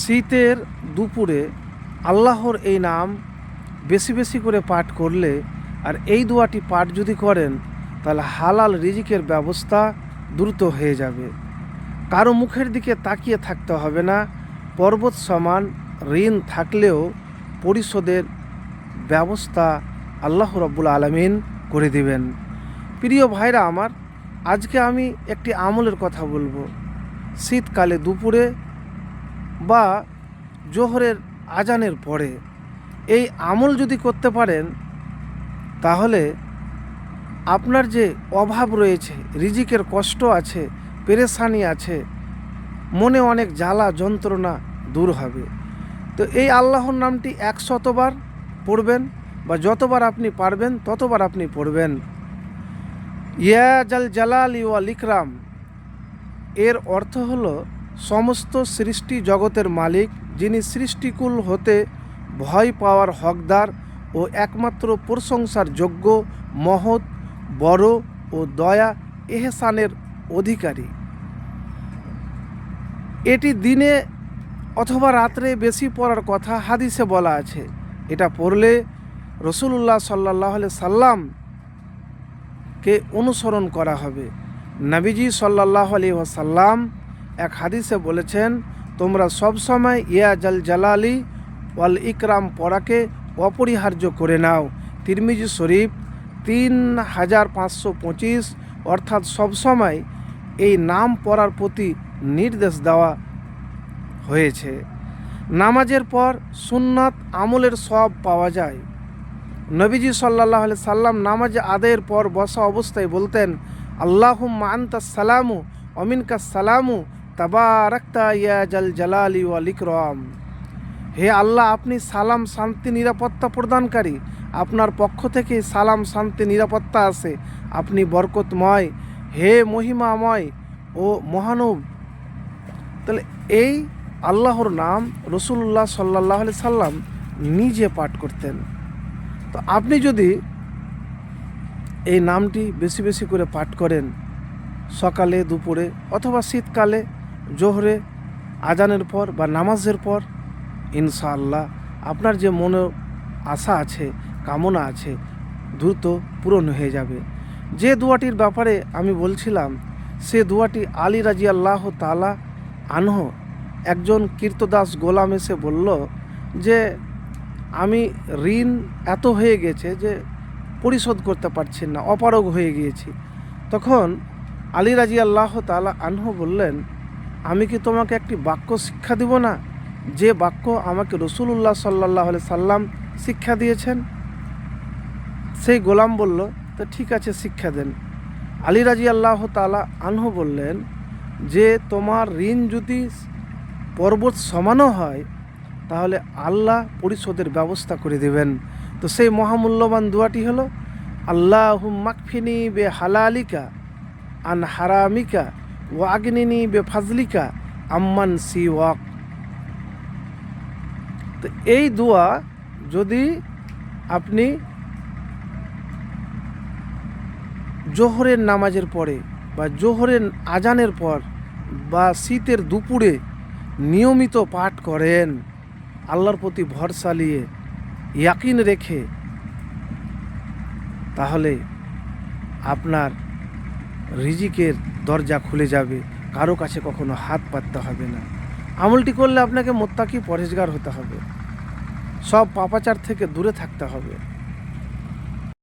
শীতের দুপুরে আল্লাহর এই নাম বেশি বেশি করে পাঠ করলে আর এই দোয়াটি পাঠ যদি করেন, তাহলে হালাল রিজিকের ব্যবস্থা দ্রুত হয়ে যাবে। কারও মুখের দিকে তাকিয়ে থাকতে হবে না, পর্বত সমান ঋণ থাকলেও পরিশোধের ব্যবস্থা আল্লাহ রব্বুল আলমিন করে দিবেন। প্রিয় ভাইরা আমার, আজকে আমি একটি আমলের কথা বলব। শীতকালে দুপুরে বা জোহরের আজানের পরে এই আমল যদি করতে পারেন, তাহলে আপনার যে অভাব রয়েছে, রিজিকের কষ্ট আছে, পেরেশানি আছে, মনে অনেক জ্বালা, যন্ত্রণা দূর হবে। তো এই আল্লাহর নামটি একশতবার পড়বেন বা যতবার আপনি পারবেন, ততবার আপনি পড়বেন। ইয়া জাল জালাল ওয়াল ইকরাম। এর অর্থ হলো সমস্ত সৃষ্টি জগতের মালিক, যিনি সৃষ্টিকুল হতে ভয় পাওয়ার হকদার ও একমাত্র প্রশংসার যোগ্য, মহৎ, বড় ও দয়া এহসানের অধিকারী। এটি দিনে অথবা রাত্রে বেশি পড়ার কথা হাদিসে বলা আছে। এটা পড়লে রসুল্লাহ সাল্লাহ সাল্লাম কে অনুসরণ করা হবে। নাবিজি সাল্লাহ আলী ওয়াসাল্লাম এক হাদিসে বলেছেন, তোমরা সবসময় ইয়া জাল জালালি ওয়াল ইকরাম পড়াকে অপরিহার্য করে নাও। তিরমিজি শরীফ তিন হাজার পাঁচশো পঁচিশ, অর্থাৎ সবসময় এই নাম পড়ার প্রতি নির্দেশ দেওয়া হয়েছে। নামাজের পর সুন্নাত আমলের সব পাওয়া যায়। নবীজি সাল্লাহ সাল্লাম নামাজ আদায়ের পর বসা অবস্থায় বলতেন আল্লাহুম আন্তা সালামু অমিনকা সালামু তাবারাক্তা ইয়া জাল জালালি ওয়াল ইকরাম। হে আল্লাহ, আপনি সালাম, শান্তি, নিরাপত্তা প্রদানকারী। আপনার পক্ষ থেকে সালাম, শান্তি, নিরাপত্তা আছে। আপনি বরকতময়, হে মহিমাময় ও মহানব। তাহলে এই আল্লাহর নাম রসুল্লাহ সাল্লাহ সাল্লাম নিজে পাঠ করতেন। তো আপনি যদি এই নামটি বেশি বেশি করে পাঠ করেন, সকালে, দুপুরে অথবা শীতকালে জোহরে, আজানের পর বা নামাজের পর, ইনশাআল্লাহ আপনার যে মনে আশা আছে, কামনা আছে, দ্রুত পূরণ হয়ে যাবে। যে দোয়াটির ব্যাপারে আমি বলছিলাম, সে দোয়াটি আলী রাজি আল্লাহ তালা আনহ একজন কীর্তদাস গোলাম এসে বলল যে, আমি ঋণ এত হয়ে গেছে যে পরিশোধ করতে পারছি না, অপারগ হয়ে গিয়েছি। তখন আলী রাজি আল্লাহ তালা আনহু বললেন আমি কি তোমাকে একটি বাক্য শিক্ষা দিব না? যে বাক্য আমাকে রসুল্লাহ সাল্লাহ সাল্লাম শিক্ষা দিয়েছেন। সেই গোলাম বলল, তো ঠিক আছে, শিক্ষা দেন। আলী রাজি আল্লাহ তালা আনহু বললেন, যে তোমার ঋণ যদি পর্বত সমানও হয়, তাহলে আল্লাহ পরিশোধের ব্যবস্থা করে দেবেন। তো সেই মহামূল্যবান দোয়াটি হলো আল্লাহ মাকফিনি বে হালালিকা আন হারামিকা ও আগ্নিনি বে ফাজলিকা আম্মান সি ওয়াক তো এই দোয়া যদি আপনি জোহরের নামাজের পরে বা জোহরের আজানের পর বা শীতের দুপুরে নিয়মিত পাঠ করেন, আল্লাহর প্রতি ভরসা নিয়ে ইয়াকিন রেখে, তাহলে আপনার রিজিকের দরজা খুলে যাবে, কারও কাছে কখনো হাত পাততে হবে না। আমলটি করলে আপনাকে মোত্তাকি পরেশগার হতে হবে। সব পাপাচার থেকে দূরে থাকতে হবে।